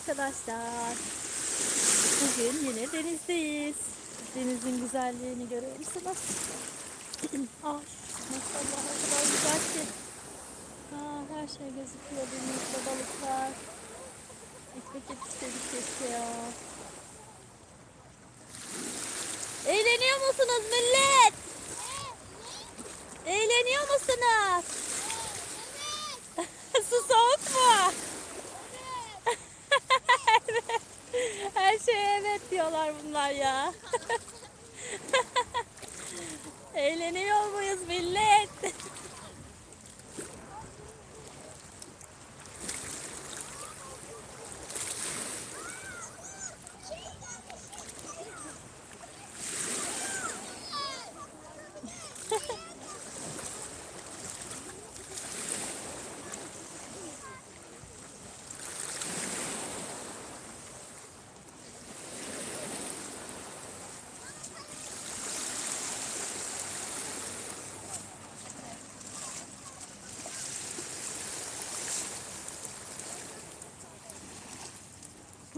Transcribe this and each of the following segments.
arkadaşlar. Bugün yine denizdeyiz. Denizin güzelliğini görüyor musunuz? ah, maşallah o kadar güzel ki. Aa, her şey gözüküyor denizde balıklar. Ekmek yetiştirdik keşke ya. Eğleniyor musunuz millet? Eğleniyor musunuz? Su soğuk mu? evet. Her şeye evet diyorlar bunlar ya. Eğleniyor muyuz millet?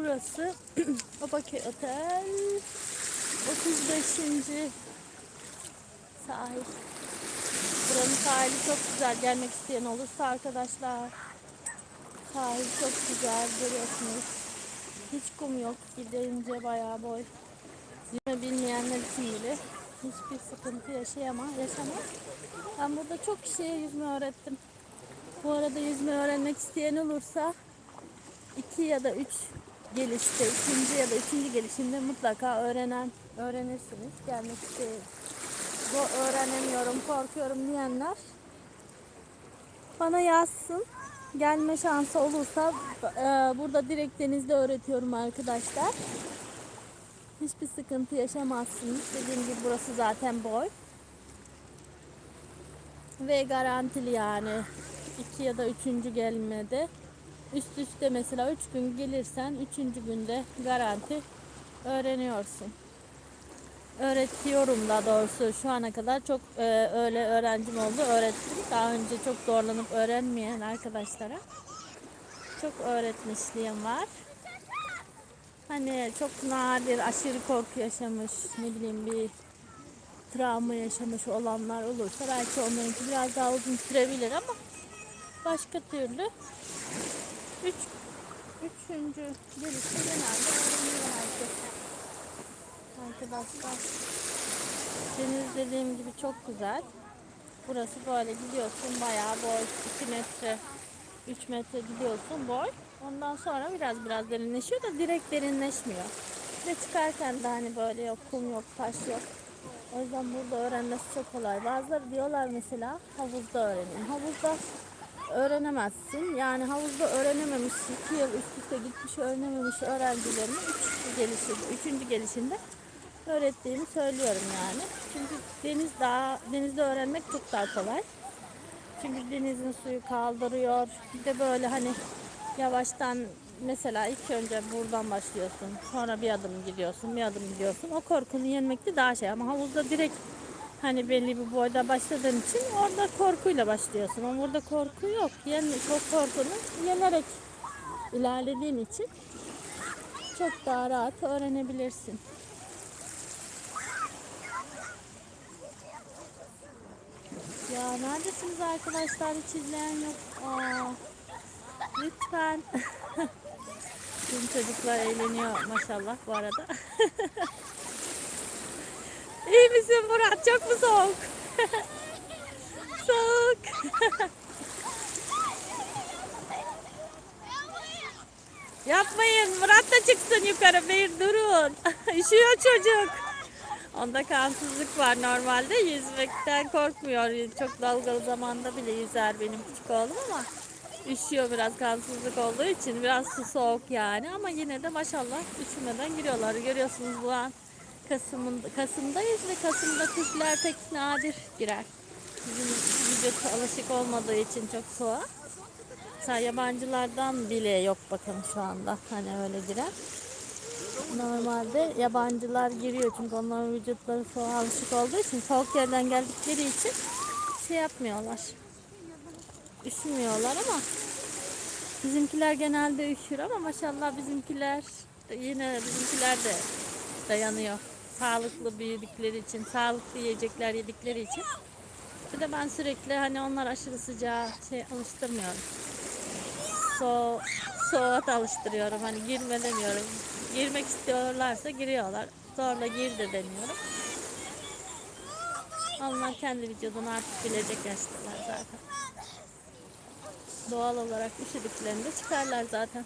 Burası Obake Otel 35. sahil. Buranın sahili çok güzel. Gelmek isteyen olursa arkadaşlar. Sahil çok güzel görüyorsunuz. Hiç kum yok. Gidince bayağı boy. Yüzme bilmeyenler için bile hiçbir sıkıntı yaşayamaz, yaşamaz. Ben burada çok kişiye yüzme öğrettim. Bu arada yüzme öğrenmek isteyen olursa iki ya da üç gelişte, ikinci ya da üçüncü gelişimde mutlaka öğrenen, öğrenirsiniz. Gelmek isteyen, bu öğrenemiyorum, korkuyorum diyenler bana yazsın. Gelme şansı olursa e, burada direkt denizde öğretiyorum arkadaşlar. Hiçbir sıkıntı yaşamazsınız. Dediğim gibi burası zaten boy. Ve garantili yani. iki ya da üçüncü gelmede. Üst üste mesela üç gün gelirsen üçüncü günde garanti öğreniyorsun. Öğretiyorum da doğrusu şu ana kadar çok e, öyle öğrencim oldu. Öğrettim. Daha önce çok zorlanıp öğrenmeyen arkadaşlara çok öğretmişliğim var. Hani çok nadir aşırı korku yaşamış ne bileyim bir travma yaşamış olanlar olursa belki onlarınki biraz daha uzun sürebilir ama başka türlü üç, üçüncü gelişte genelde öğreniyor herkes. Arkadaşlar deniz dediğim gibi çok güzel. Burası böyle gidiyorsun bayağı boy 2 metre 3 metre gidiyorsun boy. Ondan sonra biraz biraz derinleşiyor da direkt derinleşmiyor. Ve çıkarken de hani böyle yok kum yok taş yok. O yüzden burada öğrenmesi çok kolay. Bazıları diyorlar mesela havuzda öğrenin. Havuzda öğrenemezsin. Yani havuzda öğrenememiş, iki yıl üst üste gitmiş öğrenememiş öğrencilerin üç gelişinde, üçüncü gelişinde öğrettiğimi söylüyorum yani. Çünkü deniz daha denizde öğrenmek çok daha kolay. Çünkü denizin suyu kaldırıyor. Bir de böyle hani yavaştan mesela ilk önce buradan başlıyorsun. Sonra bir adım gidiyorsun, bir adım gidiyorsun. O korkunu yenmek de daha şey ama havuzda direkt hani belli bir boyda başladığın için orada korkuyla başlıyorsun. Ama burada korku yok. Yen, çok korkunu yenerek ilerlediğin için çok daha rahat öğrenebilirsin. Ya neredesiniz arkadaşlar? Hiç izleyen yok. Aa, lütfen. Tüm çocuklar eğleniyor maşallah bu arada. İyi misin Murat? Çok mu soğuk? soğuk. Yapmayın. Murat da çıksın yukarı. Bir durun. Üşüyor çocuk. Onda kansızlık var normalde. Yüzmekten korkmuyor. Çok dalgalı zamanda bile yüzer benim küçük oğlum ama üşüyor biraz kansızlık olduğu için. Biraz su soğuk yani ama yine de maşallah üşümeden giriyorlar. Görüyorsunuz bu an Kasım'ın, Kasım'dayız ve Kasım'da Türkler pek nadir girer. Bizim vücut alışık olmadığı için çok soğuğa. Mesela yabancılardan bile yok bakın şu anda. Hani öyle girer. Normalde yabancılar giriyor çünkü onların vücutları soğuğa alışık olduğu için soğuk yerden geldikleri için şey yapmıyorlar. Üşümüyorlar ama Bizimkiler genelde üşür ama maşallah bizimkiler yine bizimkiler de dayanıyor. Sağlıklı büyüdükleri için, sağlıklı yiyecekler yedikleri için. Bir de ben sürekli hani onlar aşırı sıcağa şey alıştırmıyorum. So soğuğa da alıştırıyorum. Hani girme demiyorum. Girmek istiyorlarsa giriyorlar. Zorla gir de demiyorum. Onlar kendi vücudunu artık bilecek yaştalar zaten. Doğal olarak üşüdüklerinde çıkarlar zaten.